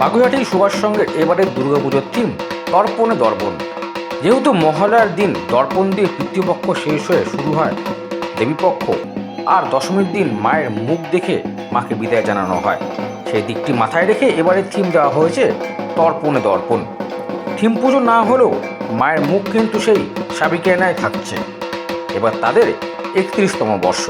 বাগুইহাটি সুভাষ সঙ্গের এবারের দুর্গাপুজোর থিম দর্পণে দর্পণ। যেহেতু মহালয়ার দিন, দর্পণ দিয়ে পিতৃপক্ষ শেষ হয়ে শুরু হয় দেবীপক্ষ, আর দশমীর দিন মায়ের মুখ দেখে মাকে বিদায় জানানো হয়। সেই দিকটি মাথায় রেখে এবারে থিম দেওয়া হয়েছে তর্পণে দর্পণ। থিম পুজো না হলেও মায়ের মুখ কিন্তু সেই সাবিকেনায় থাকছে। এবার তাদের একত্রিশতম বর্ষ।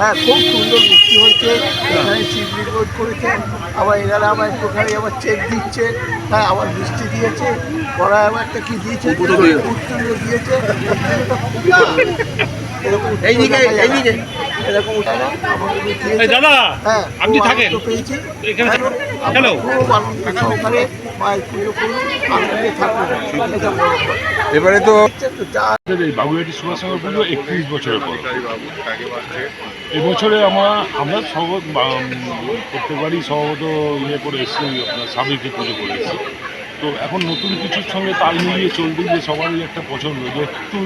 হ্যাঁ খুব সুন্দর বৃষ্টি হয়েছে। এখানে চিপ রিপোর্ট করেছে। আবার এনারা আবার একটুখানি আবার চেক দিচ্ছে। হ্যাঁ আবার বৃষ্টি দিয়েছে। পরে আবার একটা কি দিয়েছে? উত্তরীয় দিয়েছে। এরকম দাদা, হ্যাঁ, আপনি থাকেন? আনন্দ পুজো করুন। এবারে তো এই বাগুইহাটি সুভাষ সংঘ পুজো একত্রিশ বছরের পর। এবছরে আমরা আমরা সব প্রত্যেকবারই সহগত ইয়ে করে এসেছি আপনার সাবিকে পুজো করে এসেছি। তো এখন নতুন কিছুর সঙ্গে তাল মিলিয়ে চলতে যে সবারই একটা পছন্দ যে একটু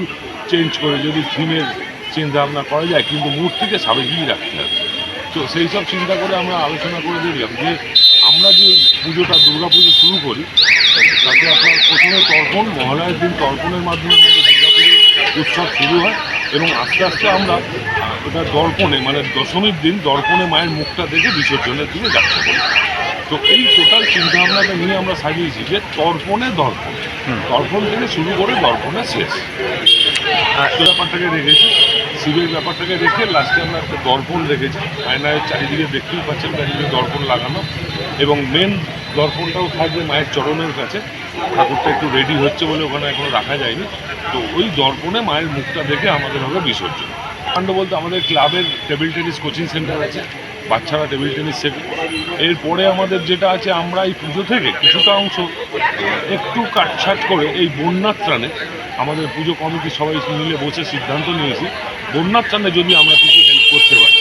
চেঞ্জ করে যদি থিমের চিন্তা ভাবনা করা যায় কিন্তু মূর্তিকে সাবেকই রাখতে হবে। তো সেই সব চিন্তা করে আমরা আলোচনা করে দেখলাম যে আমরা যে পুজোটা দুর্গা পুজো শুরু করি তাতে আপনার প্রথমে তর্পণ মহালয়ার দিন তর্পণের মাধ্যমে দুর্গা পুজোর উৎসব শুরু হয় এবং আস্তে আস্তে আমরা ওটা দর্পণে মানে দশমীর দিন দর্পণে মায়ের মুখটা দেখে বিসর্জনের দিকে যাত্রা করি। তো এই টোটাল চিন্তাভাবনাটা নিয়ে আমরা সাজিয়েছি যে তর্পণে দর্পণ। দর্পণ থেকে শুরু করে দর্পণে শেষ। ব্যাপারটাকে রেখেছি। শিবের ব্যাপারটাকে রেখে লাস্টে আমরা একটা দর্পণ রেখেছি। আয়নায় চারিদিকে দেখতেই পাচ্ছেন চারিদিকে দর্পণ লাগানো এবং মেন দর্পণটাও থাকবে মায়ের চরণের কাছে। ঠাকুরটা একটু রেডি হচ্ছে বলে ওখানে এখনও রাখা যায়নি। তো ওই দর্পণে মায়ের মুখটা দেখে আমাদের হবে বিসর্জন। কাণ্ড বলতে আমাদের ক্লাবের টেবিল টেনিস কোচিং সেন্টার আছে, বাচ্চারা টেবিল টেনিস শেখে। এরপরে আমাদের যেটা আছে, আমরা এই পুজো থেকে কিছুটা অংশ একটু কাটছাট করে এই বন্যার ত্রাণে আমাদের পুজো কমিটি সবাই মিলে বসে সিদ্ধান্ত নিয়েছি। বন্যার ত্রাণে যদি আমরা কিছু হেল্প করতে পারি,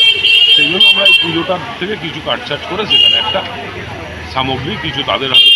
সেই জন্য আমরা এই পুজোটার থেকে কিছু কাটছাট করে সেখানে একটা সামগ্রী কিছু তাদের হাতে